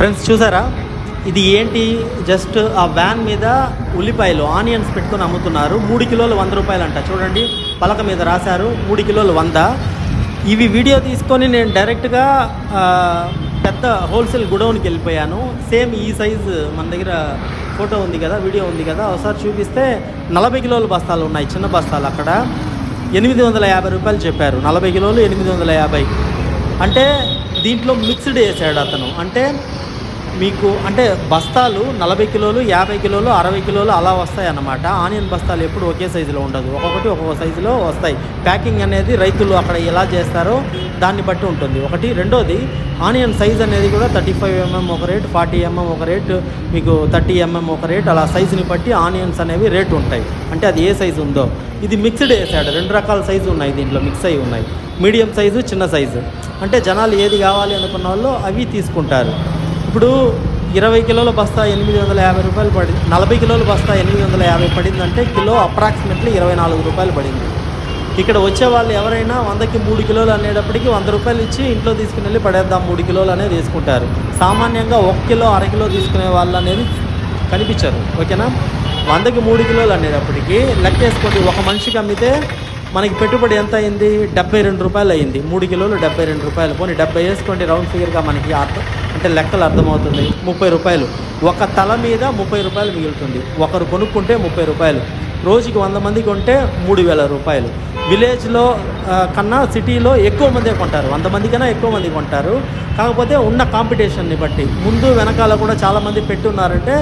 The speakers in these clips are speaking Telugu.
ఫ్రెండ్స్ చూసారా? ఇది ఏంటి? జస్ట్ ఆ వ్యాన్ మీద ఉల్లిపాయలు ఆనియన్స్ పెట్టుకొని అమ్ముతున్నారు. మూడు కిలోలు వంద రూపాయలు అంట చూడండి పలక మీద రాశారు. మూడు కిలోలు వంద. ఇవి వీడియో తీసుకొని నేను డైరెక్ట్గా పెద్ద హోల్సేల్ గుడౌన్కి వెళ్ళిపోయాను. సేమ్ ఈ సైజు మన దగ్గర ఫోటో ఉంది కదా వీడియో ఉంది కదా ఒకసారి చూపిస్తే నలభై కిలోల బస్తాలు ఉన్నాయి చిన్న బస్తాలు అక్కడ. ఎనిమిది వందల యాభై రూపాయలు చెప్పారు. నలభై కిలోలు ఎనిమిది వందల యాభై. అంటే దీంట్లో మిక్స్డ్ వేసాడు అతను. అంటే మీకు అంటే బస్తాలు నలభై కిలోలు యాభై కిలోలు అరవై కిలోలు అలా వస్తాయి అన్నమాట ఆనియన్ బస్తాలు ఎప్పుడు ఒకే సైజులో ఉండదు. ఒక్కొక్కటి ఒక్కొక్క సైజులో వస్తాయి. ప్యాకింగ్ అనేది రైతులు అక్కడ ఎలా చేస్తారో దాన్ని బట్టి ఉంటుంది. ఒకటి. రెండోది ఆనియన్ సైజ్ అనేది కూడా థర్టీ ఫైవ్ ఎంఎం ఒక రేట్ ఫార్టీ ఎంఎం ఒక రేట్ మీకు థర్టీ ఎంఎం ఒక రేట్ అలా సైజుని బట్టి ఆనియన్స్ అనేవి రేటు ఉంటాయి. అంటే అది ఏ సైజు ఉందో. ఇది మిక్స్డ్ వేసాడు. రెండు రకాల సైజు ఉన్నాయి దీంట్లో మిక్స్ అయి ఉన్నాయి. మీడియం సైజు చిన్న సైజు. అంటే జనాలు ఏది కావాలి అనుకున్న వాళ్ళు అవి తీసుకుంటారు. ఇప్పుడు ఇరవై కిలోల బస్తా ఎనిమిది వందల యాభై రూపాయలు పడి నలభై కిలోల బస్తా ఎనిమిది వందల యాభై పడిందంటే కిలో అప్రాక్సిమేట్లీ ఇరవై నాలుగు రూపాయలు పడింది. ఇక్కడ వచ్చే వాళ్ళు ఎవరైనా వందకి మూడు కిలోలు అనేటప్పటికి వంద రూపాయలు ఇచ్చి ఇంట్లో తీసుకుని వెళ్ళి పడేద్దాం మూడు కిలోలు అనేది తీసుకుంటారు సామాన్యంగా ఒక కిలో అర కిలో తీసుకునే వాళ్ళు అనేది కనిపించరు ఓకేనా? వందకి మూడు కిలోలు అనేటప్పటికీ లెక్క వేసుకోండి ఒక మనిషికి అమ్మితే మనకి పెట్టుబడి ఎంత అయింది? డెబ్బై రెండు రూపాయలు అయింది. మూడు కిలోలు డెబ్బై రెండు రూపాయలు. పోనీ డెబ్బై వేసుకోండి రౌండ్ ఫిగర్గా మనకి అర్థం అంటే లెక్కలు అర్థమవుతుంది. ముప్పై రూపాయలు. ఒక తల మీద ముప్పై రూపాయలు మిగులుతుంది. ఒకరు కొనుక్కుంటే ముప్పై రూపాయలు. రోజుకి వంద మంది కొంటే మూడు వేల రూపాయలు. విలేజ్లో కన్నా సిటీలో ఎక్కువ మందే కొంటారు. వంద మంది కన్నా ఎక్కువ మంది కొంటారు. కాకపోతే ఉన్న కాంపిటీషన్ని బట్టి. ముందు వెనకాల కూడా చాలామంది పెట్టున్నారంటే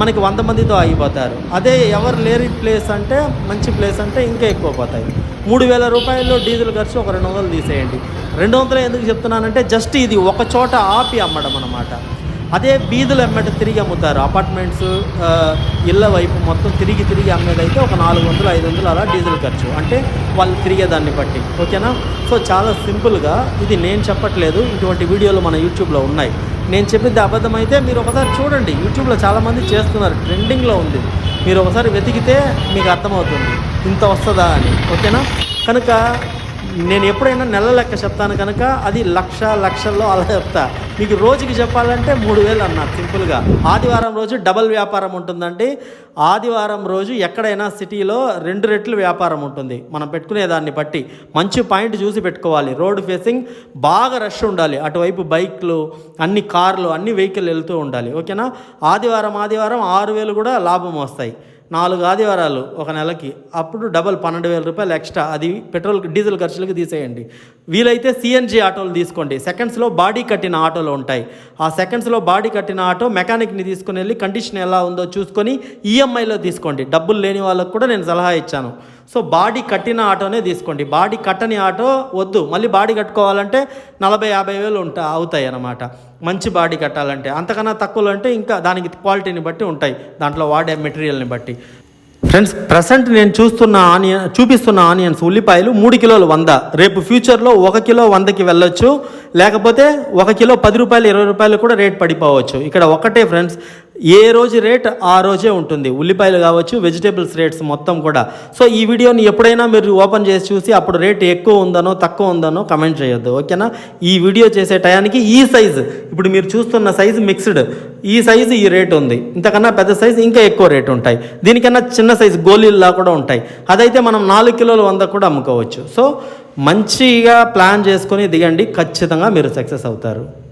మనకి వంద మందితో ఆగిపోతారు. అదే ఎవరు లేని ప్లేస్ అంటే మంచి ప్లేస్ అంటే ఇంకా ఎక్కువ పోతాయి. మూడు వేల రూపాయల్లో డీజిల్ ఖర్చు ఒక రెండు వందలు తీసేయండి. రెండు వందలు ఎందుకు చెప్తున్నానంటే జస్ట్ ఇది ఒక చోట ఆపి అమ్మడం అనమాట అదే వీధులు ఎమ్మట తిరిగి అమ్ముతారు. అపార్ట్మెంట్స్ ఇళ్ళ వైపు మొత్తం తిరిగి తిరిగి అమ్మేదైతే ఒక నాలుగు వందలు ఐదు వందలు అలా డీజిల్ ఖర్చు. అంటే వాళ్ళు తిరిగేదాన్ని బట్టి. ఓకేనా? సో చాలా సింపుల్గా ఇది నేను చెప్పట్లేదు. ఇటువంటి వీడియోలు మన యూట్యూబ్లో ఉన్నాయి. నేను చెప్పింది అబద్ధమైతే మీరు ఒకసారి చూడండి. యూట్యూబ్లో చాలామంది చేస్తున్నారు. ట్రెండింగ్లో ఉంది. మీరు ఒకసారి వెతికితే మీకు అర్థమవుతుంది. ఇంత వస్తుందా అని. ఓకేనా? కనుక నేను ఎప్పుడైనా నెల లెక్క చెప్తాను కనుక అది లక్ష లక్షల్లో అలా చెప్తా. మీకు రోజుకి చెప్పాలంటే మూడు వేలు అన్నారు సింపుల్గా. ఆదివారం రోజు డబల్ వ్యాపారం ఉంటుందండి. ఆదివారం రోజు ఎక్కడైనా సిటీలో రెండు రెట్లు వ్యాపారం ఉంటుంది. మనం పెట్టుకునే దాన్ని బట్టి మంచి పాయింట్ చూసి పెట్టుకోవాలి. రోడ్ ఫేసింగ్ బాగా రష్ ఉండాలి. అటువైపు బైక్లు అన్ని కార్లు అన్ని వెహికల్ వెళ్తూ ఉండాలి. ఓకేనా? ఆదివారం ఆదివారం ఆరు వేలు కూడా లాభం వస్తాయి. నాలుగు ఆదివారాలు ఒక నెలకి అప్పుడు డబల్ పన్నెండు వేల రూపాయలు ఎక్స్ట్రా. అది పెట్రోల్ డీజిల్ ఖర్చులకు తీసేయండి. వీలైతే సిఎన్జి ఆటోలు తీసుకోండి. సెకండ్స్లో బాడీ కట్టిన ఆటోలు ఉంటాయి. ఆ సెకండ్స్లో బాడీ కట్టిన ఆటో మెకానిక్ని తీసుకుని వెళ్ళి కండిషన్ ఎలా ఉందో చూసుకొని ఈఎంఐలో తీసుకోండి. డబ్బులు లేని వాళ్ళకు కూడా నేను సలహా ఇచ్చాను. సో బాడీ కట్టిన ఆటోనే తీసుకోండి. బాడీ కట్టని ఆటో వద్దు. మళ్ళీ బాడీ కట్టుకోవాలంటే నలభై యాభై వేలు ఉంటా అవుతాయి అన్నమాట. మంచి బాడీ కట్టాలంటే. అంతకన్నా తక్కువలో అంటే ఇంకా దానికి క్వాలిటీని బట్టి ఉంటాయి. దాంట్లో వాడే మెటీరియల్ని బట్టి. ఫ్రెండ్స్ ప్రజెంట్ నేను చూస్తున్న ఆనియన్ చూపిస్తున్న ఆనియన్స్ ఉల్లిపాయలు మూడు కిలోలు వంద. రేపు ఫ్యూచర్లో ఒక కిలో వందకి వెళ్ళొచ్చు. లేకపోతే ఒక కిలో పది రూపాయలు ఇరవై రూపాయలు కూడా రేట్ పడిపోవచ్చు. ఇక్కడ ఒకటే ఫ్రెండ్స్ ఏ రోజు రేట్ ఆ రోజే ఉంటుంది. ఉల్లిపాయలు కావచ్చు వెజిటేబుల్స్ రేట్స్ మొత్తం కూడా. సో ఈ వీడియోని ఎప్పుడైనా మీరు ఓపెన్ చేసి చూసి అప్పుడు రేట్ ఎక్కువ ఉందనో తక్కువ ఉందనో కమెంట్ చేయొద్దు ఓకేనా? ఈ వీడియో చేసే టయానికి ఈ సైజు. ఇప్పుడు మీరు చూస్తున్న సైజు మిక్స్డ్. ఈ సైజు ఈ రేట్ ఉంది. ఇంతకన్నా పెద్ద సైజు ఇంకా ఎక్కువ రేట్ ఉంటాయి. దీనికన్నా చిన్న సైజు గోళీల్లా కూడా ఉంటాయి. అదైతే మనం నాలుగు కిలోల వంద కూడా అమ్ముకోవచ్చు. సో మంచిగా ప్లాన్ చేసుకొని దిగండి. ఖచ్చితంగా మీరు సక్సెస్ అవుతారు.